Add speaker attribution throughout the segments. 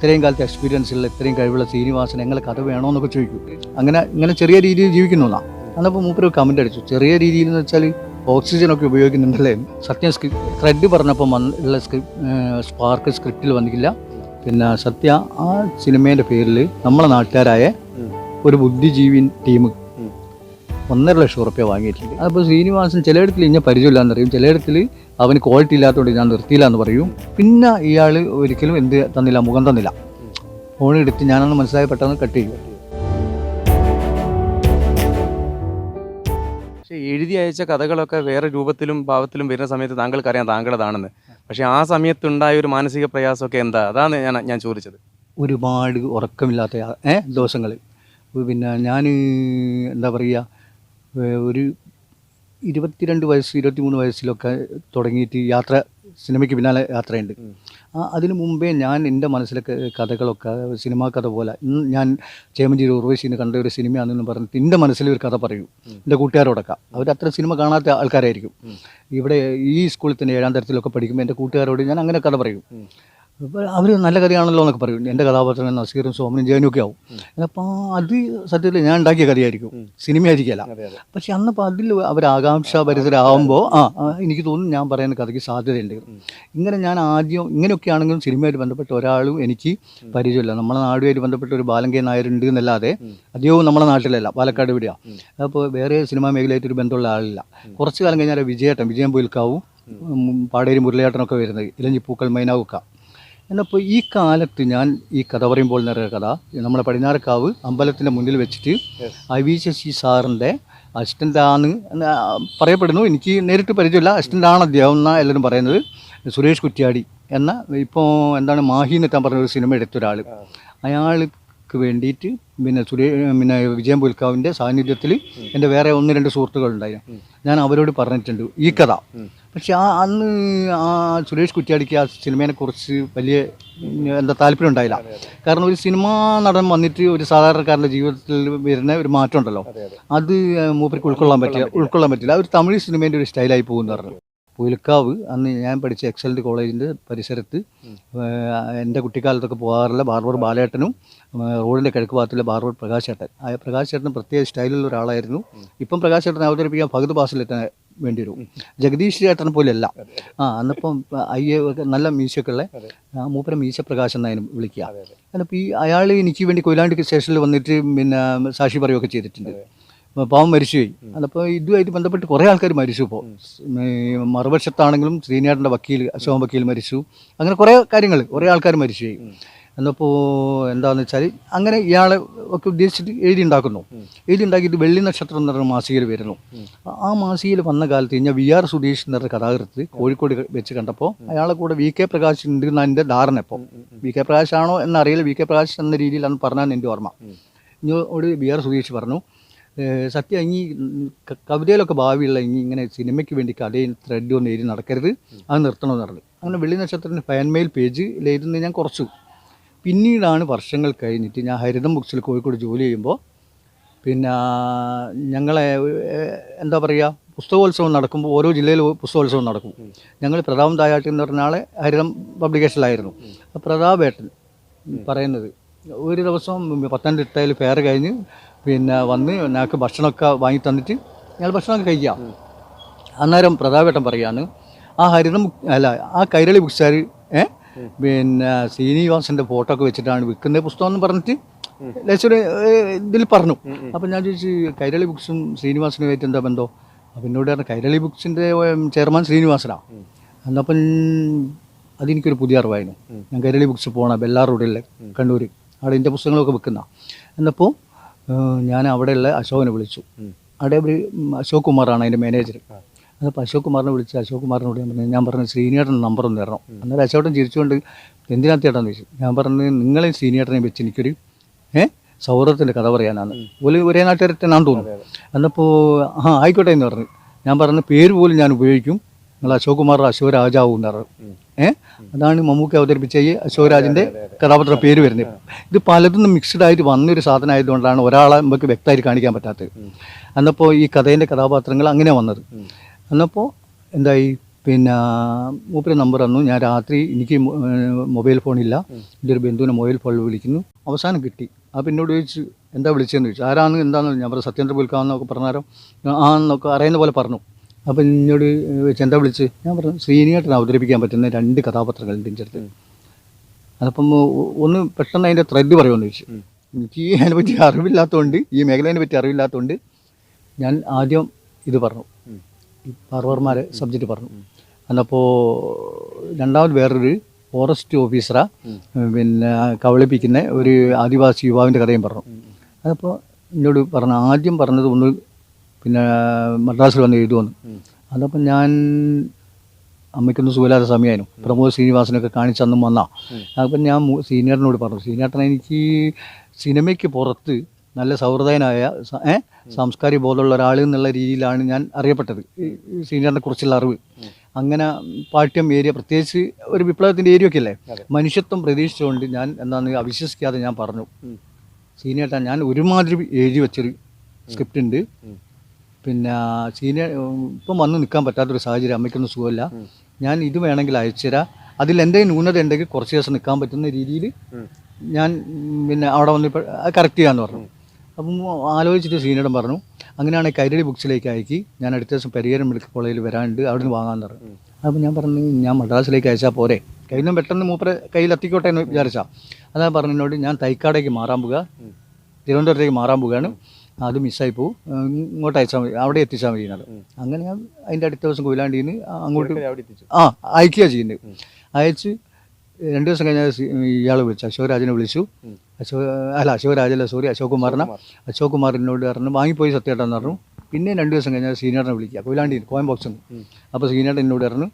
Speaker 1: ഇത്രയും കാലത്തെ എക്സ്പീരിയൻസ് ഉള്ള ഇത്രയും കഴിവുള്ള ശ്രീനിവാസൻ എങ്ങനെ കഥ വേണമെന്നൊക്കെ ചോദിക്കും. അങ്ങനെ ഇങ്ങനെ ചെറിയ രീതിയിൽ ജീവിക്കുന്നു എന്നാ. അന്നപ്പോൾ മൂപ്പര് കമന്റ് അടിച്ചു. ചെറിയ രീതിയിൽ എന്ന് വെച്ചാൽ ഓക്സിജൻ ഒക്കെ ഉപയോഗിക്കുന്നുണ്ടല്ലേ? സത്യം സ്ക്രിപ്റ്റ് ത്രെഡ് പറഞ്ഞപ്പോൾ വന്ന് ഉള്ള സ്ക്രിപ്റ്റ് സ്പാർക്ക് സ്ക്രിപ്റ്റിൽ വന്നിട്ടില്ല. പിന്നെ സത്യ ആ സിനിമേന്റെ പേരിൽ നമ്മളെ നാട്ടുകാരായ ഒരു ബുദ്ധിജീവി ടീം ഒന്നര ലക്ഷം ഉറുപ്പ്യ വാങ്ങിയിട്ടുണ്ട്. അപ്പോൾ ശ്രീനിവാസൻ ചിലയിടത്തിൽ ഇങ്ങനെ പരിചയമില്ലാന്ന് പറയും. ചിലയിടത്തിൽ അവന് ക്വാളിറ്റി ഇല്ലാത്തതുകൊണ്ട് ഞാൻ നിർത്തിയില്ല എന്ന് പറയും. പിന്നെ ഇയാൾ ഒരിക്കലും എന്ത് തന്നില്ല മുഖം തന്നില്ല. ഫോൺ എടുത്ത് ഞാനൊന്ന് മനസ്സിലായി പെട്ടെന്ന് കട്ട് ചെയ്യും.
Speaker 2: പക്ഷേ എഴുതി അയച്ച കഥകളൊക്കെ വേറെ രൂപത്തിലും ഭാവത്തിലും വരുന്ന സമയത്ത് താങ്കൾക്കറിയാം താങ്കളതാണെന്ന് പക്ഷേ ആ സമയത്തുണ്ടായ ഒരു മാനസിക പ്രയാസമൊക്കെ എന്താ? അതാണ് ഞാൻ ഞാൻ ചോദിച്ചത്.
Speaker 1: ഒരുപാട് ഉറക്കമില്ലാത്ത ദിവസങ്ങൾ പിന്നെ ഞാൻ എന്താ പറയുക ഒരു ഇരുപത്തിരണ്ട് വയസ്സ് ഇരുപത്തിമൂന്ന് വയസ്സിലൊക്കെ തുടങ്ങിയിട്ട് യാത്ര സിനിമയ്ക്ക് പിന്നാലെ യാത്രയുണ്ട്. ആ അതിനു മുമ്പേ ഞാൻ എന്റെ മനസ്സിലൊക്കെ കഥകളൊക്കെ സിനിമാ കഥ പോലെ ഇന്ന് ഞാൻ ചേമഞ്ചേരി ഉർവശീനെ കണ്ട ഒരു സിനിമയാണെന്ന് പറഞ്ഞിട്ട് എന്റെ മനസ്സിൽ ഒരു കഥ പറയൂ. എന്റെ കൂട്ടുകാരോടൊക്കെ. അവർ അത്ര സിനിമ കാണാത്ത ആൾക്കാരായിരിക്കും. ഇവിടെ ഈ സ്കൂളിൽ തന്നെ ഏഴാം തരത്തിലൊക്കെ പഠിക്കുമ്പോൾ എന്റെ കൂട്ടുകാരോട് ഞാൻ അങ്ങനെ കഥ പറയും. അവർ നല്ല കഥയാണല്ലോ എന്നൊക്കെ പറയും. എന്റെ കഥാപാത്രം നസീറും സോമനും ജയനും ഒക്കെ ആവും അപ്പോൾ അത് സത്യത്തിൽ ഞാൻ ഉണ്ടാക്കിയ കഥയായിരിക്കും സിനിമയായിരിക്കില്ല. പക്ഷെ അന്നപ്പോൾ അതിൽ അവർ ആകാംക്ഷാഭരിതരാകുമ്പോൾ ആ ആ, എനിക്ക് തോന്നുന്നു ഞാൻ പറയുന്ന കഥയ്ക്ക് സാധ്യതയുണ്ട്. ഇങ്ങനെ ഞാൻ ആദ്യം ഇങ്ങനെയൊക്കെ ആണെങ്കിലും സിനിമയായിട്ട് ബന്ധപ്പെട്ട ഒരാളും എനിക്ക് പരിചയമില്ല. നമ്മളെ നാടുമായിട്ട് ബന്ധപ്പെട്ട ഒരു ബാലങ്കേ നായരുണ്ട് എന്നല്ലാതെ അധികവും നമ്മളെ നാട്ടിലല്ല പാലക്കാട് ഇവിടെയാണ് അപ്പോൾ വേറെ സിനിമാ മേഖലയായിട്ട് ഒരു ബന്ധമുള്ള ആളില്ല. കുറച്ച് കാലം കഴിഞ്ഞാൽ വിജയേട്ടൻ വിജയം പോയിൽക്കാവും പാടേരി മുരളിയേട്ടനൊക്കെ വരുന്നത്. ഇലഞ്ഞിപ്പൂക്കൾ മൈനാവുക്ക. എന്നപ്പോൾ ഈ കാലത്ത് ഞാൻ ഈ കഥ പറയുമ്പോൾ നിറയെ കഥ. നമ്മളെ പടിഞ്ഞാറക്കാവ് അമ്പലത്തിന്റെ മുന്നിൽ വെച്ചിട്ട് ഐ വി ശശി സാറിന്റെ അസിസ്റ്റന്റാണ് പറയപ്പെടുന്നു. എനിക്ക് നേരിട്ട് പരിചയമില്ല. അസിസ്റ്റന്റാണ് അദ്ദേഹം എന്നാണ് എല്ലാവരും പറയുന്നത്. സുരേഷ് കുറ്റ്യാടി എന്ന ഇപ്പോൾ എന്താണ് മാഹി എന്നെത്താൻ പറഞ്ഞ ഒരു സിനിമ എടുത്ത ഒരാൾ അയാൾക്ക് വേണ്ടിയിട്ട് പിന്നെ സുരേ പിന്നെ വിജയം പുൽക്കാവിന്റെ സാന്നിധ്യത്തിൽ എന്റെ വേറെ ഒന്ന് രണ്ട് സുഹൃത്തുക്കളുണ്ടായിരുന്നു. ഞാൻ അവരോട് പറഞ്ഞിട്ടുണ്ട് ഈ കഥ. പക്ഷെ ആ അന്ന് ആ സുരേഷ് കുറ്റിയാടിക്ക് ആ സിനിമയെ കുറിച്ച് വലിയ എന്താ താല്പര്യം ഉണ്ടായില്ല. കാരണം ഒരു സിനിമാ നടൻ വന്നിട്ട് ഒരു സാധാരണക്കാരന്റെ ജീവിതത്തിൽ വരുന്ന ഒരു മാറ്റം ഉണ്ടല്ലോ അത്. മൂപ്പർക്ക് ഉൾക്കൊള്ളാൻ പറ്റില്ല ഉൾക്കൊള്ളാൻ പറ്റില്ല. ഒരു തമിഴ് സിനിമേന്റെ ഒരു സ്റ്റൈലായി പോകുമെന്ന് പറഞ്ഞു. പുൽക്കാവ്. അന്ന് ഞാൻ പഠിച്ച എക്സലന്റ് കോളേജിന്റെ പരിസരത്ത് എന്റെ കുട്ടിക്കാലത്തൊക്കെ പോകാറുള്ള ബാർബർ ബാലേട്ടനും റോഡിന്റെ കിഴക്ക് ഭാഗത്തുള്ള ബാർബർ പ്രകാശ് ചേട്ടൻ ആ പ്രകാശ് ചേട്ടൻ പ്രത്യേക സ്റ്റൈലുള്ള ഒരാളായിരുന്നു. ഇപ്പം പ്രകാശ് ചേട്ടനെ അവതരിപ്പിക്കാൻ ഭഗത് ബാസിലെത്താൻ വേണ്ടി വരും. ജഗദീഷ് ചേട്ടൻ പോലെയല്ല. ആ അന്നിപ്പം അയ്യ നല്ല മൂപ്പര മീശ പ്രകാശ് എന്നായാലും വിളിക്കുക. അതിപ്പോൾ ഈ അയാൾ എനിക്ക് വേണ്ടി കൊയിലാണ്ടി സ്റ്റേഷനിൽ വന്നിട്ട് പിന്നെ സാക്ഷി പറയുകയൊക്കെ ചെയ്തിട്ടുണ്ട്. പാവം മരിച്ചുപോയി. അപ്പോൾ ഇതുമായിട്ട് ബന്ധപ്പെട്ട് കുറേ ആൾക്കാർ മരിച്ചു ഇപ്പോൾ മറുപക്ഷത്താണെങ്കിലും ശ്രീനാഥന്റെ വക്കീൽ അശോകൻ വക്കീൽ മരിച്ചു. അങ്ങനെ കുറേ കാര്യങ്ങൾ കുറേ ആൾക്കാർ മരിച്ചുപോയി. എന്നപ്പോൾ എന്താണെന്ന് വെച്ചാൽ അങ്ങനെ ഇയാളെ ഒക്കെ ഉദ്ദേശിച്ചിട്ട് എഴുതി ഉണ്ടാക്കുന്നു. എഴുതി ഉണ്ടാക്കിയിട്ട് വെള്ളി നക്ഷത്രം എന്ന് പറഞ്ഞ മാസികയിൽ വരുന്നു. ആ- മാസികയിൽ വന്ന കാലത്ത് ഞാൻ വി ആർ സുധീഷ് എന്ന് പറഞ്ഞ കഥാകൃത്ത് കോഴിക്കോട് വെച്ച് കണ്ടപ്പോൾ അയാളെ കൂടെ വി കെ പ്രകാശ് ഉണ്ട് എന്നാണ് എന്റെ ധാരണ ഇപ്പോൾ വി കെ പ്രകാശ് ആണോ എന്നറിയില്ല. വി കെ പ്രകാശ് എന്ന രീതിയിലാണ് പറഞ്ഞാൽ എന്റെ ഓർമ്മ. ഇനി ഒരു വി ആർ സുധീഷ് പറഞ്ഞു സത്യം ഇനി കവിതയിലൊക്കെ ഭാവിയുള്ള ഇനി ഇങ്ങനെ സിനിമയ്ക്ക് വേണ്ടി കഥയും ത്രെഡ് ഒന്നും എഴുതി നടക്കരുത്. അത് നിർത്തണമെന്ന് പറഞ്ഞു. അങ്ങനെ വെള്ളി നക്ഷത്രത്തിന്റെ ഫാൻമെയിൽ പേജിൽ എഴുതുന്നത് ഞാൻ കുറച്ചു. പിന്നീടാണ് വർഷങ്ങൾ കഴിഞ്ഞിട്ട് ഞാൻ ഹരിതം ബുക്സിൽ കോഴിക്കോട് ജോലി ചെയ്യുമ്പോൾ പിന്നെ ഞങ്ങളെ എന്താ പറയുക പുസ്തകോത്സവം നടക്കുമ്പോൾ ഓരോ ജില്ലയിൽ പുസ്തകോത്സവം നടക്കും. ഞങ്ങൾ പ്രതാപം തായാട്ടി എന്ന് പറഞ്ഞ ആളെ ഹരിതം പബ്ലിക്കേഷനിലായിരുന്നു പ്രതാപേട്ടൻ പറയുന്നത് ഒരു ദിവസം പത്തനംതിട്ടയിൽ ഫെയർ കഴിഞ്ഞ് പിന്നെ വന്ന് ഞങ്ങൾക്ക് ഭക്ഷണമൊക്കെ വാങ്ങി തന്നിട്ട് ഞങ്ങൾ ഭക്ഷണമൊക്കെ കഴിക്കാം അന്നേരം പ്രതാപേട്ടൻ പറയാണ് ആ ഹരിതം അല്ല ആ കൈരളി ബുക്സാർ ഏ? പിന്നെ ശ്രീനിവാസന്റെ ഫോട്ടോ ഒക്കെ വെച്ചിട്ടാണ് വിൽക്കുന്ന പുസ്തകം എന്ന് പറഞ്ഞിട്ട് ലേശൊരു ഇതിൽ പറഞ്ഞു. അപ്പം ഞാൻ ചോദിച്ചു കൈരളി ബുക്സും ശ്രീനിവാസനുമായിട്ട് എന്താ ബന്ധം? അപ്പം എന്നോട് പറഞ്ഞു കൈരളി ബുക്സിന്റെ ചെയർമാൻ ശ്രീനിവാസനാണ് എന്നപ്പം അതെനിക്കൊരു പുതിയ അറിവായിരുന്നു. ഞാൻ കൈരളി ബുക്സ് പോകണം ബെല്ലാർ റോഡിലെ കണ്ണൂർ അവിടെ എന്റെ പുസ്തകങ്ങളൊക്കെ വിൽക്കുന്ന. എന്നപ്പോൾ ഞാൻ അവിടെയുള്ള അശോകനെ വിളിച്ചു. അവിടെ ഒരു അശോക് കുമാറാണ് അതിന്റെ മാനേജർ അപ്പോൾ അശോക് കുമാറിനെ വിളിച്ച് അശോക് കുമാറിനോട് ഞാൻ പറഞ്ഞു ഞാൻ പറഞ്ഞു സീനിയേട്ടന്റെ നമ്പർ ഒന്ന് തരണം. അന്നേരം അശോകൻ ചിരിച്ചുകൊണ്ട് എന്തിനാ ചേട്ടാന്ന് ചോദിച്ചു? ഞാൻ പറഞ്ഞു നിങ്ങളെ സീനിയേട്ടനെ വെച്ച് എനിക്കൊരു ഏ സൗഹൃദത്തിന്റെ കഥ പറയാനാണ്. ഒരു ഒരേ നാട്ടുകാരനാന്ന് തോന്നുന്നു. എന്നപ്പോൾ ആ ആയിക്കോട്ടെ എന്ന് പറഞ്ഞു. ഞാൻ പറഞ്ഞ പേര് പോലും ഞാൻ ഉപയോഗിക്കും. നിങ്ങൾ അശോക് കുമാർ അശോക് രാജാവും എന്ന് പറഞ്ഞു. ഏ? അതാണ് മമ്മൂക്കി അവതരിപ്പിച്ച ഈ അശോക് രാജിന്റെ കഥാപാത്ര പേര് വരുന്നത്. ഇത് പലതും മിക്സ്ഡ് ആയിട്ട് വന്നൊരു സാധനം ആയതുകൊണ്ടാണ് ഒരാളെ നമുക്ക് വ്യക്തമായിട്ട് കാണിക്കാൻ പറ്റാത്തത്. അന്നപ്പോൾ ഈ കഥേന്റെ കഥാപാത്രങ്ങൾ അങ്ങനെ വന്നത്. അന്നപ്പോൾ എന്തായി? പിന്നെ മൂപ്പര് നമ്പർ തന്നു. ഞാൻ രാത്രി എനിക്ക് മൊബൈൽ ഫോണില്ല. എന്റെ ഒരു ബന്ധുവിനെ മൊബൈൽ ഫോണിൽ വിളിക്കുന്നു. അവസാനം കിട്ടി. അപ്പോൾ എന്നോട് ചോദിച്ചു എന്താ വിളിച്ചതെന്ന് ചോദിച്ചു? ആരാണ് എന്താണെന്ന് ഞാൻ പറഞ്ഞു സത്യേന്ദ്ര പുൽക്കാന്നൊക്കെ പറഞ്ഞാരോ ആ എന്നൊക്കെ അറിയുന്ന പോലെ പറഞ്ഞു. അപ്പം എന്നോട് ചെന്ത വിളിച്ച് ഞാൻ പറഞ്ഞു ശ്രീനിയേട്ടൻ അവതരിപ്പിക്കാൻ പറ്റുന്ന രണ്ട് കഥാപാത്രങ്ങളുണ്ട് എന്റെ അടുത്ത്. അതപ്പം ഒന്ന് പെട്ടെന്ന് അതിന്റെ ത്രെഡ് പറയുമെന്ന് ചോദിച്ചു. എനിക്ക് അതിനെ പറ്റി അറിവില്ലാത്തതുകൊണ്ട് ഈ മേഖലയെ പറ്റി അറിവില്ലാത്തതുകൊണ്ട് ഞാൻ ആദ്യം ഇത് പറഞ്ഞു. ഈ പാർവർമാരെ സബ്ജക്റ്റ് പറഞ്ഞു. എന്നപ്പോൾ രണ്ടാമത് വേറൊരു ഫോറസ്റ്റ് ഓഫീസറാ പിന്നെ കവളിപ്പിക്കുന്ന ഒരു ആദിവാസി യുവാവിന്റെ കഥയും പറഞ്ഞു. അതപ്പോൾ എന്നോട് പറഞ്ഞു ആദ്യം പറഞ്ഞത് ഒന്ന് പിന്നെ മദ്രാസിൽ വന്ന് എഴുതി വന്നു. അതപ്പം ഞാൻ അമ്മയ്ക്കൊന്നും സുഖമില്ലാത്ത സമയമായിരുന്നു. പ്രമോദ് ശ്രീനിവാസനൊക്കെ കാണിച്ചന്നും വന്നാ. അപ്പം ഞാൻ സീനിയറിനോട് പറഞ്ഞു സീനിയറിനെ എനിക്ക് സിനിമയ്ക്ക് പുറത്ത് നല്ല സൗഹൃദയനായ സ- ഏ സാംസ്കാരിക ബോധമുള്ള ഒരാൾ എന്നുള്ള രീതിയിലാണ് ഞാൻ അറിയപ്പെട്ടത്. സീനിയറിനെ കുറിച്ചുള്ള അറിവ്. അങ്ങനെ പാഠ്യം ഏരിയ പ്രത്യേകിച്ച് ഒരു വിപ്ലവത്തിന്റെ ഏരിയ ഒക്കെ അല്ലേ മനുഷ്യത്വം പ്രതീക്ഷിച്ചുകൊണ്ട് ഞാൻ എന്താണെന്ന് അവിശ്വസിക്കാതെ ഞാൻ പറഞ്ഞു. സീനിയർട്ടാ ഞാൻ ഒരുമാതിരി എഴുതി വെച്ചൊരു സ്ക്രിപ്റ്റ് ഉണ്ട്. പിന്നെ സീനിയർ ഇപ്പം വന്ന് നിൽക്കാൻ പറ്റാത്തൊരു സാഹചര്യം അമ്മയ്ക്കൊന്നും സുഖമില്ല. ഞാൻ ഇത് വേണമെങ്കിൽ അയച്ചുതരാം അതിൽ എന്തെങ്കിലും ന്യൂനത ഉണ്ടെങ്കിൽ കുറച്ച് ദിവസം നിൽക്കാൻ പറ്റുന്ന രീതിയിൽ ഞാൻ പിന്നെ അവിടെ വന്ന് കറക്റ്റ് ചെയ്യാമെന്ന് പറഞ്ഞു. അപ്പം ആലോചിച്ചിട്ട് സീനിയറും പറഞ്ഞു. അങ്ങനെയാണെങ്കിൽ കൈരളി ബുക്സിലേക്ക് അയക്കി. ഞാൻ അടുത്ത ദിവസം പരിഹാരം മെഡിക്കൽ കോളേജിൽ വരാനുണ്ട്. അവിടെ നിന്ന് വാങ്ങാമെന്ന് പറഞ്ഞു അപ്പം ഞാൻ പറഞ്ഞു ഞാൻ മദ്രാസിലേക്ക് അയച്ചാൽ പോരെ. കയ്യിൽ നിന്ന് പെട്ടെന്ന് മൂപ്പരെ കയ്യിൽ എത്തിക്കോട്ടെ എന്ന് വിചാരിച്ചാൽ അതാ പറഞ്ഞതിനോട് ഞാൻ തൈക്കാടേക്ക് മാറാൻ പോകുക തിരുവനന്തപുരത്തേക്ക് മാറാൻ പോവുകയാണ്. അത് മിസ്സായി പോകും ഇങ്ങോട്ട് അയച്ചാൽ മതി. അവിടെ എത്തിച്ചാൽ മതി എന്നത് അങ്ങനെ ഞാൻ അതിന്റെ അടുത്ത ദിവസം കൊയിലാണ്ടിയിൽ നിന്ന് അങ്ങോട്ട് ആ അയക്കുക ചെയ്യുന്നത്. അയച്ച് രണ്ട് ദിവസം കഴിഞ്ഞാൽ ഇയാൾ വിളിച്ചു. അശോകരാജനെ വിളിച്ചു. അശോ അല്ല അശോകരാജല്ല സോറി അശോക് കുമാറിനെ അശോക് കുമാറിനോട് പറഞ്ഞു വാങ്ങിപ്പോയി സത്യേട്ടെന്ന് പറഞ്ഞു. പിന്നെ രണ്ട് ദിവസം കഴിഞ്ഞാൽ സീനിയറിനെ വിളിക്കുക. കൊയിലാണ്ടിയിൽ കോയംബോക്സിൽ നിന്ന് അപ്പോൾ സീനിയറിനെ എന്നോട് പറഞ്ഞു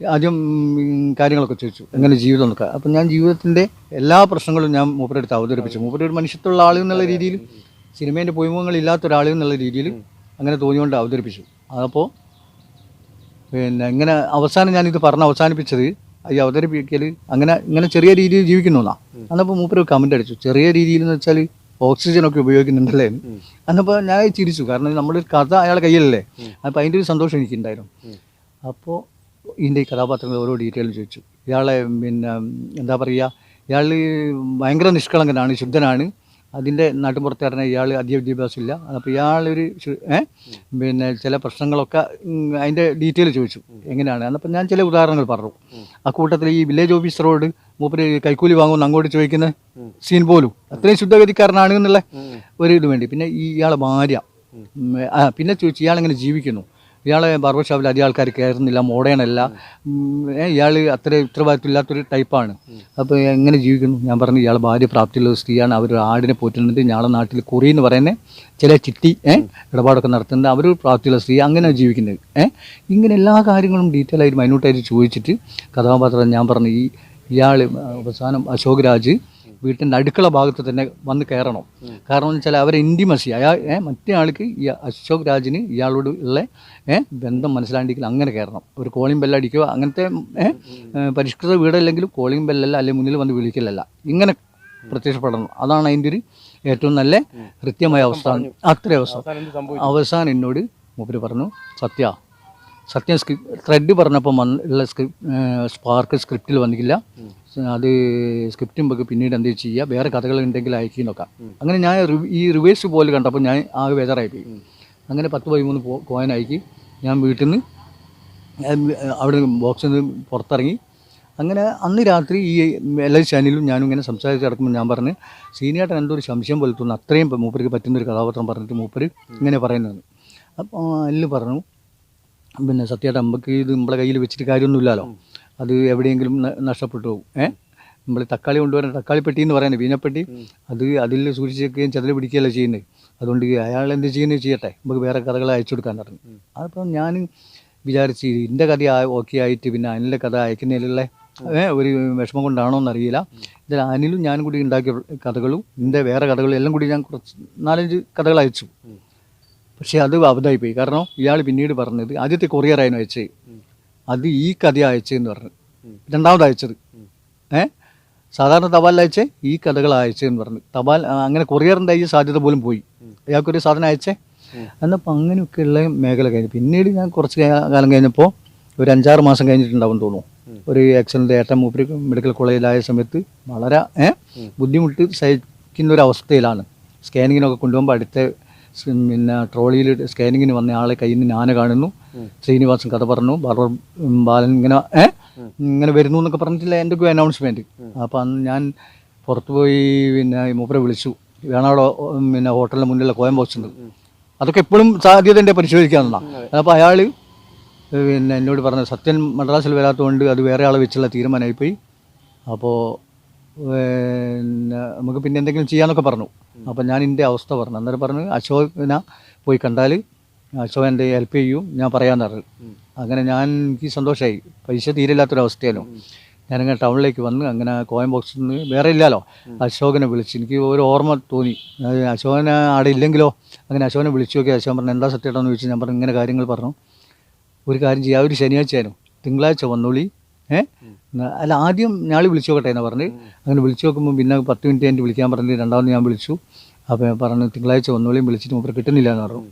Speaker 1: ആദ്യം കാര്യങ്ങളൊക്കെ ചോദിച്ചു. എങ്ങനെ ജീവിതം നോക്കുക? അപ്പം ഞാൻ ജീവിതത്തിന്റെ എല്ലാ പ്രശ്നങ്ങളും ഞാൻ മൂപ്പരെടുത്ത് അവതരിപ്പിച്ചു. മൂപ്പരെ ഒരു മനുഷ്യത്തുള്ള ആൾ എന്നുള്ള രീതിയിൽ സിനിമേന്റെ പൊയ്മുഖങ്ങളില്ലാത്ത ഒരാൾ എന്നുള്ള രീതിയിൽ അങ്ങനെ തോന്നിയുകൊണ്ട് അവതരിപ്പിച്ചു. അതപ്പോൾ പിന്നെ ഇങ്ങനെ അവസാനം ഞാനിത് പറഞ്ഞ് അവസാനിപ്പിച്ചത് ഈ അവതരിപ്പിക്കൽ അങ്ങനെ ഇങ്ങനെ ചെറിയ രീതിയിൽ ജീവിക്കുന്നു എന്നാ. അന്നപ്പോൾ മൂപ്പര് കമന്റ് അടിച്ചു. ചെറിയ രീതിയിൽ എന്ന് വെച്ചാൽ ഓക്സിജൻ ഒക്കെ ഉപയോഗിക്കുന്നുണ്ടല്ലേ. അന്നപ്പോൾ ഞാൻ ചിരിച്ചു. കാരണം നമ്മുടെ കഥ അയാളെ കയ്യിലല്ലേ? അപ്പോൾ അതിന്റെ ഒരു സന്തോഷം എനിക്കുണ്ടായിരുന്നു. അപ്പോൾ ഇതിന്റെ ഈ കഥാപാത്രങ്ങൾ ഓരോ ഡീറ്റെയിൽ ചോദിച്ചു. ഇയാളെ പിന്നെ എന്താ പറയുക ഇയാൾ ഭയങ്കര നിഷ്കളങ്കനാണ് ശുദ്ധനാണ്. അതിന്റെ നാട്ടുപുറത്തുകാരനെ ഇയാൾ അധിക വിദ്യാഭ്യാസമില്ല. അപ്പോൾ ഇയാളൊരു പിന്നെ ചില പ്രശ്നങ്ങളൊക്കെ അതിന്റെ ഡീറ്റെയിൽ ചോദിച്ചു. എങ്ങനെയാണ്? എന്നപ്പോൾ ഞാൻ ചില ഉദാഹരണങ്ങൾ പറഞ്ഞു. ആ കൂട്ടത്തിൽ ഈ വില്ലേജ് ഓഫീസറോട് മൂപ്പര് കൈക്കൂലി വാങ്ങുമെന്ന് അങ്ങോട്ട് ചോദിക്കുന്ന സീൻ പോലും അത്രയും ശുദ്ധഗതിക്കാരനാണ് എന്നുള്ള ഒരു ഇത് വേണ്ടി. പിന്നെ ഈ ഇയാളെ ഭാര്യ പിന്നെ ചോദിച്ചു ഇയാളെങ്ങനെ ജീവിക്കുന്നു? ഇയാളെ ബാർബർ ഷോപ്പിൽ അധികം ആൾക്കാർ കയറുന്നില്ല മോഡേണല്ല. ഇയാൾ അത്ര ഉത്തരവാദിത്വമില്ലാത്തൊരു ടൈപ്പാണ് അപ്പോൾ എങ്ങനെ ജീവിക്കുന്നു? ഞാൻ പറഞ്ഞു ഇയാൾ ഭാര്യ പ്രാപ്തിയുള്ള സ്ത്രീയാണ്. അവർ ആടിനെ പോറ്റുന്നത് ഞങ്ങളുടെ നാട്ടിൽ കുറി എന്ന് പറയുന്നത് ചില ചിട്ടി ഇടപാടൊക്കെ നടത്തുന്നത് അവർ പ്രാപ്തിയുള്ള സ്ത്രീ അങ്ങനെ ജീവിക്കുന്നത് ഇങ്ങനെ എല്ലാ കാര്യങ്ങളും ഡീറ്റെയിൽ ആയിട്ട് മൈന്യൂട്ടായിട്ട് ചോദിച്ചിട്ട് കഥാപാത്രം ഞാൻ പറഞ്ഞു ഈ ഇയാൾ അവസാനം അശോക് രാജ് വീട്ടിന്റെ അടുക്കള ഭാഗത്ത് തന്നെ വന്ന് കയറണം. കാരണം എന്ന് വെച്ചാൽ അവരെ ഇന്റിമസി അയാൾ മറ്റേ ആൾക്ക് ഈ അശോക് രാജിന് ഇയാളോട് ഉള്ള ബന്ധം മനസ്സിലാണ്ടെങ്കിൽ അങ്ങനെ കയറണം. ഒരു കോളിംഗ് ബെല്ലടിക്കുക അങ്ങനത്തെ പരിഷ്കൃത വീടല്ലെങ്കിലും കോളിംഗ് ബെല്ലല്ല അല്ലെങ്കിൽ മുന്നിൽ വന്ന് വിളിക്കലല്ല. ഇങ്ങനെ പ്രത്യക്ഷപ്പെടണം. അതാണ് അതിന്റെ ഒരു ഏറ്റവും നല്ല കൃത്യമായ അവസ്ഥ അത്രയും അവസ്ഥ അവസാനം. എന്നോട് മൂപ്പര് പറഞ്ഞു സത്യ സത്യം സ്ക്രിപ്റ്റ് ത്രെഡ് പറഞ്ഞപ്പം വന്ന് ഉള്ള സ്ക്രിപ്റ്റ് സ്പാർക്ക് സ്ക്രിപ്റ്റിൽ വന്നിട്ടില്ല. അത് സ്ക്രിപ്റ്റും വെക്കും പിന്നീട് എന്ത് ചെയ്യുക വേറെ കഥകൾ ഉണ്ടെങ്കിൽ അയക്കി നോക്കാം അങ്ങനെ ഞാൻ ഈ റിവേഴ്സ് പോലെ കണ്ടപ്പോൾ ഞാൻ ആകെ ബേജാറായി പോയി അങ്ങനെ പത്ത് പതിമൂന്ന് കോയിൻ അയക്കി. ഞാൻ വീട്ടിൽ നിന്ന് അവിടെ ബോക്സിൽ നിന്ന് പുറത്തിറങ്ങി. അങ്ങനെ അന്ന് രാത്രി ഈ എല്ലാ ചാനലിലും ഞാനും ഇങ്ങനെ സംസാരിച്ച് കിടക്കുമ്പോൾ ഞാൻ പറഞ്ഞ് സീനിയേട്ടൻ എന്തോ ഒരു സംശയം പോലെ തോന്നുന്നു. അത്രയും മൂപ്പർക്ക് പറ്റുന്ന ഒരു കഥാപാത്രം പറഞ്ഞിട്ട് മൂപ്പർ ഇങ്ങനെ പറയുന്നത് അപ്പോൾ എല്ലാം പറഞ്ഞു. പിന്നെ സത്യമായിട്ട് നമുക്ക് ഇത് നമ്മളെ കയ്യിൽ വെച്ചിട്ട് കാര്യമൊന്നുമില്ലല്ലോ. അത് എവിടെയെങ്കിലും നഷ്ടപ്പെട്ടു പോകും. ഏഹ് നമ്മൾ തക്കാളി കൊണ്ടുവരാൻ തക്കാളി പെട്ടി എന്ന് പറയുന്നത് വീനപ്പെട്ടി അത് അതിൽ സൂക്ഷിച്ച് വെക്കുകയും ചതിൽ പിടിക്കുകയല്ല ചെയ്യുന്നത് അതുകൊണ്ട് അയാൾ എന്ത് ചെയ്യുന്നത് ചെയ്യട്ടെ. നമുക്ക് വേറെ കഥകൾ അയച്ചു കൊടുക്കാൻ പറഞ്ഞു. അപ്പം ഞാൻ വിചാരിച്ച് എന്റെ കഥ ഓക്കെ ആയിട്ട് പിന്നെ അനിലിന്റെ കഥ അയക്കുന്നതിലുള്ള ഒരു വിഷമം കൊണ്ടാണോ എന്നറിയില്ല. ഇതിൽ അനിലും ഞാനും കൂടി ഉണ്ടാക്കിയ കഥകളും എന്റെ വേറെ കഥകളും എല്ലാം കൂടി ഞാൻ കുറച്ച് നാലഞ്ച് കഥകൾ അയച്ചു. പക്ഷേ അത് അബദ്ധമായിപ്പോയി കാരണം ഇയാൾ പിന്നീട് പറഞ്ഞത് ആദ്യത്തെ കൊറിയറായിരുന്നു അയച്ചത്. അത് ഈ കഥ അയച്ചെന്ന് പറഞ്ഞു. രണ്ടാമത് അയച്ചത്. ഏ? സാധാരണ തപാലിൽ അയച്ചേ ഈ കഥകൾ അയച്ചെന്ന് പറഞ്ഞു. തപാൽ അങ്ങനെ കൊറിയറിന്റെ ഈ സാധ്യത പോലും പോയി. അയാൾക്കൊരു സാധനം അയച്ചേ. എന്നപ്പോൾ അങ്ങനെയൊക്കെയുള്ള മേഖല കഴിഞ്ഞു. പിന്നീട് ഞാൻ കുറച്ച് കാലം കഴിഞ്ഞപ്പോൾ ഒരു അഞ്ചാറ് മാസം കഴിഞ്ഞിട്ടുണ്ടാവും തോന്നുന്നു. ഒരു ആക്സിഡന്റ് ഏട്ടൻ മൂപ്പര് മെഡിക്കൽ കോളേജിലായ സമയത്ത് വളരെ ബുദ്ധിമുട്ട് സഹിക്കുന്ന ഒരു അവസ്ഥയിലാണ്. സ്കാനിങ്ങിനൊക്കെ കൊണ്ടുപോകുമ്പോൾ അടുത്ത പിന്നെ ട്രോളിയിൽ സ്കാനിങ്ങിന് വന്ന ആളെ കയ്യിൽ നിന്ന് ആന കാണുന്നു. ശ്രീനിവാസൻ കഥ പറഞ്ഞു. ബാർബർ ബാലൻ ഇങ്ങനെ ഏ? ഇങ്ങനെ വരുന്നു എന്നൊക്കെ പറഞ്ഞിട്ടില്ല എന്തൊക്കെ അനൗൺസ്മെന്റ് അപ്പോൾ അന്ന് ഞാൻ പുറത്ത് പോയി പിന്നെ മൂപ്പരെ വിളിച്ചു. വേണാടോ ഉം, പിന്നെ ഹോട്ടലിന് മുന്നിലുള്ള കോയം പോസ്റ്റ് അതൊക്കെ എപ്പോഴും സാധ്യത എന്റെ പരിശോധിക്കാവുന്നതാണ് അപ്പോൾ അയാൾ പിന്നെ എന്നോട് പറഞ്ഞു സത്യൻ മദ്രാസിൽ വരാത്തതുകൊണ്ട് അത് വേറെ ആളെ വെച്ചുള്ള തീരുമാനമായിപ്പോയി. അപ്പോൾ പിന്നെ നമുക്ക് പിന്നെ എന്തെങ്കിലും ചെയ്യാന്നൊക്കെ പറഞ്ഞു. അപ്പം ഞാൻ എന്റെ അവസ്ഥ പറഞ്ഞു. അന്നേരം പറഞ്ഞു അശോകന പോയി കണ്ടാൽ അശോകൻ എന്റെ ഹെൽപ്പ് ചെയ്യും ഞാൻ പറയാമെന്ന് പറഞ്ഞു. അങ്ങനെ ഞാൻ എനിക്ക് സന്തോഷമായി പൈസ തീരില്ലാത്തൊരവസ്ഥയാലും ഞാനങ്ങനെ ടൗണിലേക്ക് വന്ന് അങ്ങനെ കോയം ബോക്സിൽ നിന്ന് വേറെ ഇല്ലല്ലോ. അശോകനെ വിളിച്ച് എനിക്ക് ഒരു ഓർമ്മ തോന്നി. അശോകന അവിടെ ഇല്ലെങ്കിലോ? അങ്ങനെ അശോകനെ വിളിച്ചു നോക്കി അശോകൻ പറഞ്ഞു എന്താ സത്യമായിട്ടെന്ന് ചോദിച്ചു? ഞാൻ പറഞ്ഞു ഇങ്ങനെ കാര്യങ്ങൾ പറഞ്ഞു. ഒരു കാര്യം ചെയ്യാം. ഒരു ശനിയാഴ്ചയായിരുന്നു. തിങ്കളാഴ്ച വന്നോളി. ഏ? ന- അല്ല ആദ്യം ഞാൻ വിളിച്ചു നോക്കട്ടെ എന്ന് പറഞ്ഞ് അങ്ങനെ വിളിച്ചു നോക്കുമ്പോൾ പിന്നെ പത്ത് മിനിറ്റ് കഴിഞ്ഞിട്ട് വിളിക്കാൻ പറഞ്ഞ് രണ്ടാമത് ഞാൻ വിളിച്ചു. അപ്പോൾ പറഞ്ഞു തിങ്കളാഴ്ച വന്നോളിയും വിളിച്ചിട്ട് മൂപ്പർ കിട്ടുന്നില്ല എന്ന് പറഞ്ഞു.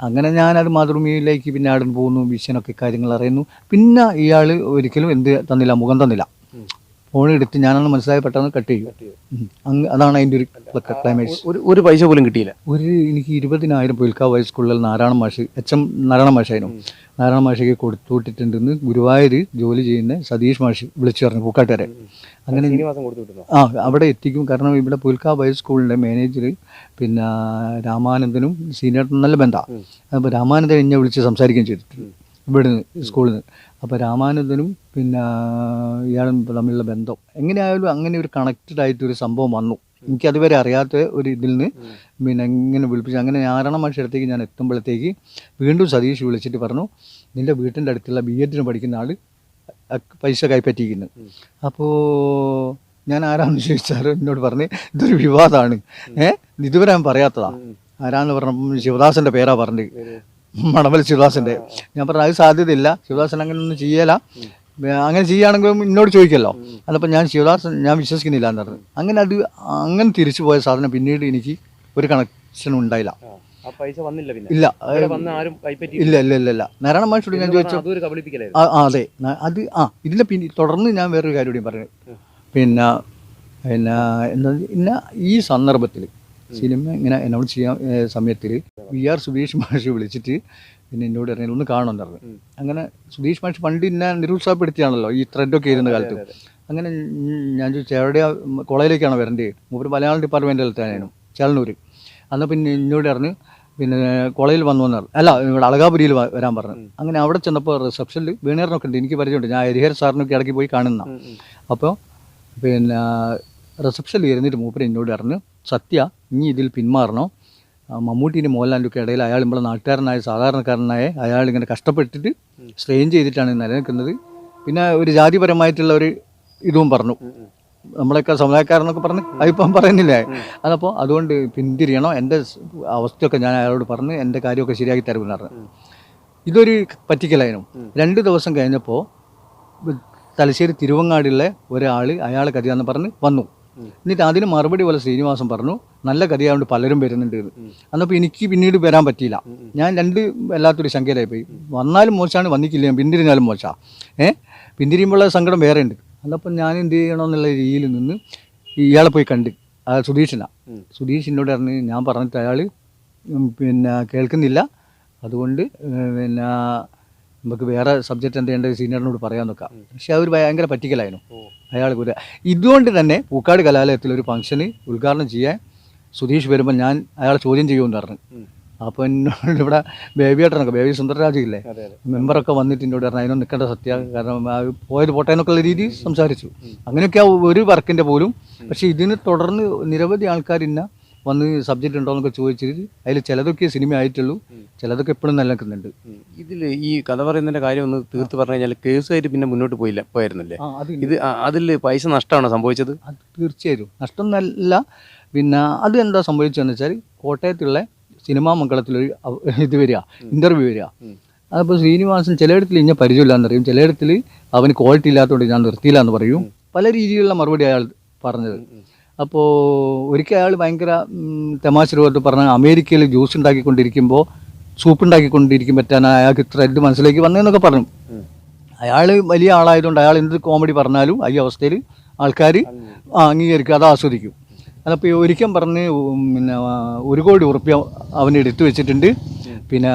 Speaker 1: അങ്ങനെ ഞാനത് മാതൃഭൂമിയിലേക്ക് പിന്നെ അവിടെ പോകുന്നു വിഷനൊക്കെ കാര്യങ്ങൾ അറിയുന്നു. പിന്നെ ഇയാൾ ഒരിക്കലും എന്ത് തന്നില്ല മുഖം തന്നില്ല. ഫോൺ എടുത്ത് ഞാനൊന്ന് മനസ്സിലായി പെട്ടെന്ന് കട്ട് ചെയ്യും. അതാണ് അതിന്റെ ഒരു ക്ലൈമാക്സ്
Speaker 2: ഒരു ഒരു പൈസ പോലും കിട്ടിയില്ല.
Speaker 1: ഒരു എനിക്ക് ഇരുപതിനായിരം പുൽക്കാവ് ഹൈസ്കൂളിൽ നാരായണ മാഷ് എച്ച് എം നാരായണ മാഷായിരുന്നു. നാരായണ മാഷയ്ക്ക് കൊടുത്തു വിട്ടിട്ടുണ്ടെന്ന് ഗുരുവായൂർ ജോലി ചെയ്യുന്ന സതീഷ് മാഷ് വിളിച്ചു പറഞ്ഞു പൂക്കാട്ടുകാരെ. അങ്ങനെ ആ അവിടെ എത്തിക്കും. കാരണം ഇവിടെ പുൽക്കാവ് ഹൈസ്കൂളിന്റെ മാനേജർ പിന്നെ രാമാനന്ദനും സീനിയർ നല്ല ബന്ധമാണ് അപ്പോൾ രാമാനന്ദൻ എന്നെ വിളിച്ച് സംസാരിക്കുകയും ചെയ്തിട്ടുണ്ട്. ഇവിടുന്ന് സ്കൂളിൽ നിന്ന് അപ്പോൾ രാമാനന്ദനും പിന്നെ ഇയാളും തമ്മിലുള്ള ബന്ധം. എങ്ങനെയായാലും അങ്ങനെ ഒരു കണക്റ്റഡ് ആയിട്ട് ഒരു സംഭവം വന്നു. എനിക്ക് അതുവരെ അറിയാത്ത ഒരു ഇതിൽ നിന്ന് പിന്നെ ഇങ്ങനെ വിളിപ്പിച്ചു. അങ്ങനെ ഞായറാണ മനുഷ്യടത്തേക്ക് ഞാൻ എത്തുമ്പോഴത്തേക്ക് വീണ്ടും സതീഷ് വിളിച്ചിട്ട് പറഞ്ഞു നിന്റെ വീട്ടിന്റെ അടുത്തുള്ള ബി എഡിന് പഠിക്കുന്ന ആൾ പൈസ കൈപ്പറ്റിയിരിക്കുന്നു. അപ്പോൾ ഞാൻ ആരാന്ന് ചോദിച്ചാൽ എന്നോട് പറഞ്ഞ് ഇതൊരു വിവാദമാണ് ഏഹ് ഇതുവരെ ഞാൻ പറയാത്തതാണ് ആരാന്ന് പറഞ്ഞപ്പോൾ ശിവദാസന്റെ പേരാ പറഞ്ഞത്. മണവൽ ശിവദാസിന്റെ ഞാൻ പറഞ്ഞു അത് സാധ്യതയില്ല. ശിവദാസൻ അങ്ങനെ ഒന്നും ചെയ്യല അങ്ങനെ ചെയ്യുകയാണെങ്കിലും എന്നോട് ചോദിക്കല്ലോ. അതപ്പോൾ ഞാൻ ശിവദാസൻ ഞാൻ വിശ്വസിക്കുന്നില്ല എന്ന് പറഞ്ഞു. അങ്ങനെ അത് അങ്ങനെ തിരിച്ചു പോയ സാധനം പിന്നീട് എനിക്ക് ഒരു കണക്ഷൻ ഉണ്ടായില്ല. ഇല്ല. ഇല്ല ഇല്ല ഇല്ല ഇല്ല. നാരായണ മഹേഷോട് ഞാൻ ചോദിച്ചു. അതെ. അത് ആ ഇതിന്റെ പിന്നെ തുടർന്ന് ഞാൻ വേറൊരു കാര്യം കൂടി പറഞ്ഞു പിന്നെ പിന്നെ എന്താ പിന്നെ ഈ സന്ദർഭത്തിൽ സിനിമ ഇങ്ങനെ അനൗൺസ് ചെയ്യാൻ സമയത്തിൽ വി ആർ സുധീഷ് മാഷ് വിളിച്ചിട്ട് പിന്നെ എന്നോട് പറഞ്ഞു ഒന്ന് കാണുമെന്ന് പറഞ്ഞു. അങ്ങനെ സുധീഷ് മാഷ് പണ്ട് ഇന്നെ നിരുത്സാഹപ്പെടുത്തിയാണല്ലോ ഈ ത്രെഡൊക്കെ ഇരുന്ന കാലത്ത്. അങ്ങനെ ഞാൻ ചോദിച്ചു എവിടെ കോളേജിലേക്കാണ് വരേണ്ടത്? മൂപ്പര് മലയാളം ഡിപ്പാർട്ട്മെന്റിൽ തന്നെയായിരുന്നു ചേളന്നൂർ അന്ന് പിന്നെ എന്നോട് പറഞ്ഞു പിന്നെ കോളേജിൽ വന്നു എന്ന് പറഞ്ഞു. അല്ല ഇവിടെ അളകാപുരിയിൽ വരാൻ പറഞ്ഞു. അങ്ങനെ അവിടെ ചെന്നപ്പോൾ റിസപ്ഷനിൽ വീണേറിനൊക്കെ ഉണ്ട് എനിക്ക് പരിചയമുണ്ട്. ഞാൻ ഹരിഹർ സാറിനൊക്കെ ഇടയ്ക്ക് പോയി കാണുന്ന. അപ്പോൾ പിന്നെ റിസപ്ഷനിൽ ഇരുന്നിട്ട് മൂപ്പര് എന്നോട് പറഞ്ഞു സത്യ ഇനി ഇതിൽ പിന്മാറണോ. മമ്മൂട്ടിന്റെ മമ്മൂട്ടീന്റെ മോഹൻലാലിന്റെ ഇടയിൽ അയാൾ നമ്മളെ നാട്ടുകാരനായ സാധാരണക്കാരനായ അയാൾ ഇങ്ങനെ കഷ്ടപ്പെട്ടിട്ട് സ്ട്രെയിൻ ചെയ്തിട്ടാണ് നിലനിൽക്കുന്നത്. പിന്നെ ഒരു ജാതിപരമായിട്ടുള്ള ഒരു ഇതും പറഞ്ഞു. നമ്മളൊക്കെ സമുദായക്കാരെന്നൊക്കെ പറഞ്ഞ് അതിപ്പം പറയുന്നില്ലേ? അതപ്പോൾ അതുകൊണ്ട് പിന്തിരിയണം. എന്റെ അവസ്ഥയൊക്കെ ഞാൻ അയാളോട് പറഞ്ഞ് എന്റെ കാര്യമൊക്കെ ശരിയാക്കി തരുമെന്ന് പറഞ്ഞു. ഇതൊരു പറ്റിക്കലായിരുന്നു രണ്ട് ദിവസം കഴിഞ്ഞപ്പോൾ തലശ്ശേരി തിരുവങ്ങാടിലെ ഒരാൾ അയാളെ കഥയാന്ന് പറഞ്ഞ് വന്നു. എന്നിട്ട് അതിന് മറുപടി പോലെ ശ്രീനിവാസൻ പറഞ്ഞു നല്ല കഥയായതുകൊണ്ട് പലരും വരുന്നുണ്ട് അന്നപ്പോൾ എനിക്ക് പിന്നീട് വരാൻ പറ്റിയില്ല. ഞാൻ രണ്ട് വല്ലാത്തൊരു ശങ്കയിലായി പോയി വന്നാലും മോശമാണ് വന്നിക്കില്ല പിന്തിരിഞ്ഞാലും മോശമാണ് ഏ? പിന്തിരിയുമ്പോഴുള്ള സങ്കടം വേറെ ഉണ്ട് അന്നപ്പം ഞാൻ എന്ത് ചെയ്യണമെന്നുള്ള രീതിയിൽ നിന്ന് ഇയാളെ പോയി കണ്ട്. സുധീഷിനാ. സുധീഷ് എന്നോട് പറഞ്ഞ് ഞാൻ പറഞ്ഞിട്ട് അയാൾ പിന്നെ കേൾക്കുന്നില്ല. അതുകൊണ്ട് ഏഹ്, പിന്നെ നമുക്ക് വേറെ സബ്ജക്റ്റ് എന്ത് ചെയ്യേണ്ടത്? സീനിയറിനോട് പറയാൻ നോക്കാം. പക്ഷെ അവർ ഭയങ്കര പറ്റിക്കലായിരുന്നു. അയാൾ കൂടെ ഇതുകൊണ്ട് തന്നെ പൂക്കാട് കലാലയത്തിൽ ഒരു ഫംഗ്ഷന് ഉദ്ഘാടനം ചെയ്യാൻ സുധീഷ് വരുമ്പോൾ ഞാൻ അയാളെ ചോദ്യം ചെയ്യുമെന്ന് പറഞ്ഞു. അപ്പോൾ എന്നോട് ഇവിടെ ബേബി ഏട്ടനൊക്കെ ബേബി സുന്ദരരാജ് ഇല്ലേ?
Speaker 2: അതെ അതെ.
Speaker 1: മെമ്പറൊക്കെ വന്നിട്ട് എന്നോട് പറഞ്ഞു അതിനൊന്നും നിൽക്കേണ്ട സത്യ. കാരണം പോയത് പോട്ടെ എന്നൊക്കെയുള്ള രീതിയിൽ സംസാരിച്ചു. അങ്ങനെയൊക്കെ ആ ഒരു വർക്കിന്റെ പോലും. പക്ഷേ ഇതിന് തുടർന്ന് നിരവധി ആൾക്കാർ ഇന്ന വന്ന് സബ്ജക്റ്റ് ഉണ്ടോ എന്നൊക്കെ ചോദിച്ചിട്ട് അതിൽ ചിലതൊക്കെ സിനിമ ആയിട്ടുള്ളൂ. ചിലതൊക്കെ എപ്പോഴും നിലനിൽക്കുന്നുണ്ട്.
Speaker 2: ഇതിൽ ഈ കഥ പറയുന്നതിന്റെ കാര്യം ഒന്ന് തീർത്ത് പറഞ്ഞു കഴിഞ്ഞാൽ കേസുമായിട്ട് പിന്നെ മുന്നോട്ട് പോയില്ല പോയിരുന്നില്ലേ ഇത് അതിൽ പൈസ നഷ്ടമാണോ സംഭവിച്ചത്?
Speaker 1: അത് തീർച്ചയായും നഷ്ടം നല്ല പിന്നെ അത് എന്താ സംഭവിച്ചതെന്ന് വെച്ചാൽ കോട്ടയത്തുള്ള സിനിമാ മംഗളത്തിലൊരു ഇത് വരിക ഇന്റർവ്യൂ വരിക. അപ്പോൾ ശ്രീനിവാസൻ ചിലയിടത്തിൽ ഇങ്ങനെ പരിചയമില്ലാന്ന് പറയും. ചിലയിടത്തിൽ അവന് ക്വാളിറ്റി ഇല്ലാത്തതുകൊണ്ട് ഞാൻ നിർത്തിയില്ല എന്ന് പറയും. പല രീതിയിലുള്ള മറുപടി അയാൾ പറഞ്ഞത്. അപ്പോൾ ഒരിക്കൽ അയാൾ ഭയങ്കര തമാശ രൂപത്തിൽ പറഞ്ഞ അമേരിക്കയിൽ ജ്യൂസ് ഉണ്ടാക്കിക്കൊണ്ടിരിക്കുമ്പോൾ സൂപ്പ് ഉണ്ടാക്കിക്കൊണ്ടിരിക്കും പറ്റാൻ അയാൾക്ക് ഇത്ര ഇത് മനസ്സിലേക്ക് വന്നതെന്നൊക്കെ പറഞ്ഞു. അയാൾ വലിയ ആളായതുകൊണ്ട് അയാൾ എന്ത് കോമഡി പറഞ്ഞാലും ഈ അവസ്ഥയിൽ ആൾക്കാർ അംഗീകരിക്കും അത് ആസ്വദിക്കും. അതപ്പോൾ ഒരിക്കൽ പറഞ്ഞ് പിന്നെ ഒരു കോടി ഉറുപ്പ്യ അവന് എടുത്തു വെച്ചിട്ടുണ്ട്. പിന്നെ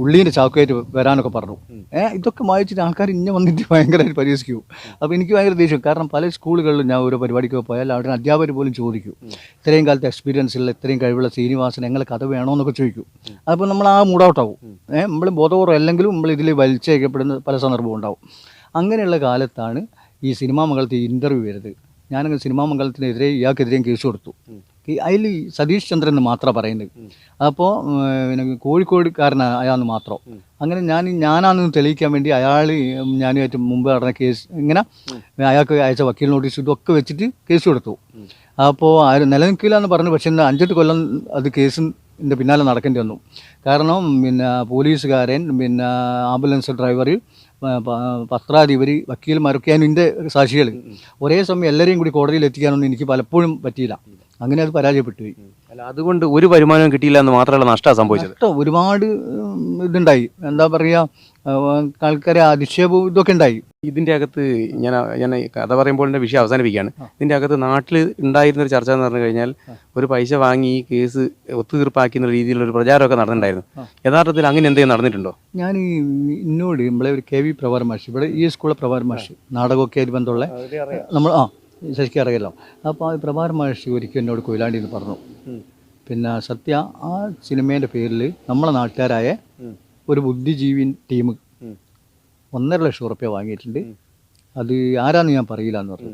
Speaker 1: ഉള്ളീന്റെ ചാക്കുമായിട്ട് വരാനൊക്കെ പറഞ്ഞു. ഏഹ് ഇതൊക്കെ വായിച്ചിട്ട് ആൾക്കാർ ഇന്നെ വന്നിട്ട് ഭയങ്കരമായിട്ട് പരിഹസിക്കും. അപ്പോൾ എനിക്ക് ഭയങ്കര ദേഷ്യം. കാരണം പല സ്കൂളുകളിലും ഞാൻ ഓരോ പരിപാടിക്ക് പോയാൽ അവിടെ അധ്യാപകർ പോലും ചോദിക്കും. ഇത്രയും കാലത്തെ എക്സ്പീരിയൻസ് ഉള്ള ഇത്രയും കഴിവുള്ള ശ്രീനിവാസൻ ഞങ്ങളെ കഥ വേണമെന്നൊക്കെ ചോദിക്കും. അപ്പോൾ നമ്മൾ ആ മൂഡൗട്ടാവും ഏഹ് നമ്മൾ ബോധപൂർവം അല്ലെങ്കിലും നമ്മൾ ഇതിൽ വലിച്ചയക്കപ്പെടുന്ന പല സന്ദർഭവും ഉണ്ടാവും. അങ്ങനെയുള്ള കാലത്താണ് ഈ സിനിമാ മംഗളത്തിൽ ഇന്റർവ്യൂ വരുന്നത്. ഞാനങ്ങ് സിനിമാ മംഗളത്തിനെതിരെ ഇയാൾക്കെതിരെയും കേസ് കൊടുത്തു. അതിൽ സതീഷ് ചന്ദ്രൻ എന്ന് മാത്രമാണ് പറയുന്നത്. അപ്പോൾ പിന്നെ കോഴിക്കോടുകാരനാണ് അയാളെന്ന് മാത്രം. അങ്ങനെ ഞാൻ ഞാനാണെന്ന് തെളിയിക്കാൻ വേണ്ടി അയാൾ ഞാനുമായിട്ട് മുമ്പ് നടന്ന കേസ് ഇങ്ങനെ അയാൾക്ക് അയച്ച വക്കീൽ നോട്ടീസ് ഇതൊക്കെ വെച്ചിട്ട് കേസ് കൊടുത്തു. അപ്പോൾ ആരും നിലനിൽക്കില്ല എന്ന് പറഞ്ഞു പക്ഷേ അഞ്ചെട്ട് കൊല്ലം അത് കേസിന്റെ പിന്നാലെ നടക്കേണ്ടി വന്നു. കാരണം പിന്നെ പോലീസുകാരൻ പിന്നെ ആംബുലൻസ് ഡ്രൈവർ പത്രാധിപർ വക്കീൽമാരൊക്കെയാണ് എന്റെ സാക്ഷികൾ ഒരേ സമയം എല്ലാവരെയും കൂടി കോടതിയിൽ എത്തിക്കാനൊന്നും എനിക്ക് പലപ്പോഴും പറ്റിയില്ല. അങ്ങനെ അത് പരാജയപ്പെട്ടു പോയി
Speaker 2: അല്ല അതുകൊണ്ട് ഒരു വരുമാനവും കിട്ടിയില്ല എന്ന് മാത്രമല്ല നഷ്ടമാണ് സംഭവിച്ചത്.
Speaker 1: നഷ്ടം ഒരുപാട് ഇതുണ്ടായി. എന്താ പറയുക ആൾക്കാരെ അധിക്ഷേപവും ഇതൊക്കെ ഉണ്ടായി.
Speaker 2: ഇതിന്റെ അകത്ത് ഞാൻ ഞാൻ കഥ പറയുമ്പോൾ എന്റെ വിഷയം അവസാനിപ്പിക്കുകയാണ്. ഇതിന്റെ അകത്ത് നാട്ടിൽ ഉണ്ടായിരുന്ന ഒരു ചർച്ച എന്ന് പറഞ്ഞു കഴിഞ്ഞാൽ ഒരു പൈസ വാങ്ങി ഈ കേസ് ഒത്തുതീർപ്പാക്കുന്ന രീതിയിലുള്ള ഒരു പ്രചാരമൊക്കെ നടന്നിട്ടുണ്ടായിരുന്നു. യഥാർത്ഥത്തിൽ അങ്ങനെ എന്തെങ്കിലും നടന്നിട്ടുണ്ടോ?
Speaker 1: ഞാൻ ഇന്നോട് എന്നോട് നമ്മളെ ഒരു കെ വി പ്രഭാർ മാഷ് ഇവിടെ ഈ സ്കൂളിലെ പ്രഭാർ മാഷ് നാടകമൊക്കെ ആയിട്ട് ബന്ധമുള്ള നമ്മൾ ആ ശരിക്കും അറിയാലോ. അപ്പോൾ ആ പ്രഭാർ മഹർഷി ഒരിക്കൽ എന്നോട് കൊയിലാണ്ടി എന്ന് പറഞ്ഞു പിന്നെ സത്യ ആ സിനിമേന്റെ പേരിൽ നമ്മളെ നാട്ടുകാരായ ഒരു ബുദ്ധിജീവി ടീം ഒന്നര ലക്ഷം ഉറുപ്പ്യ വാങ്ങിയിട്ടുണ്ട്. അത് ആരാന്ന് ഞാൻ പറയില്ല എന്ന് പറഞ്ഞു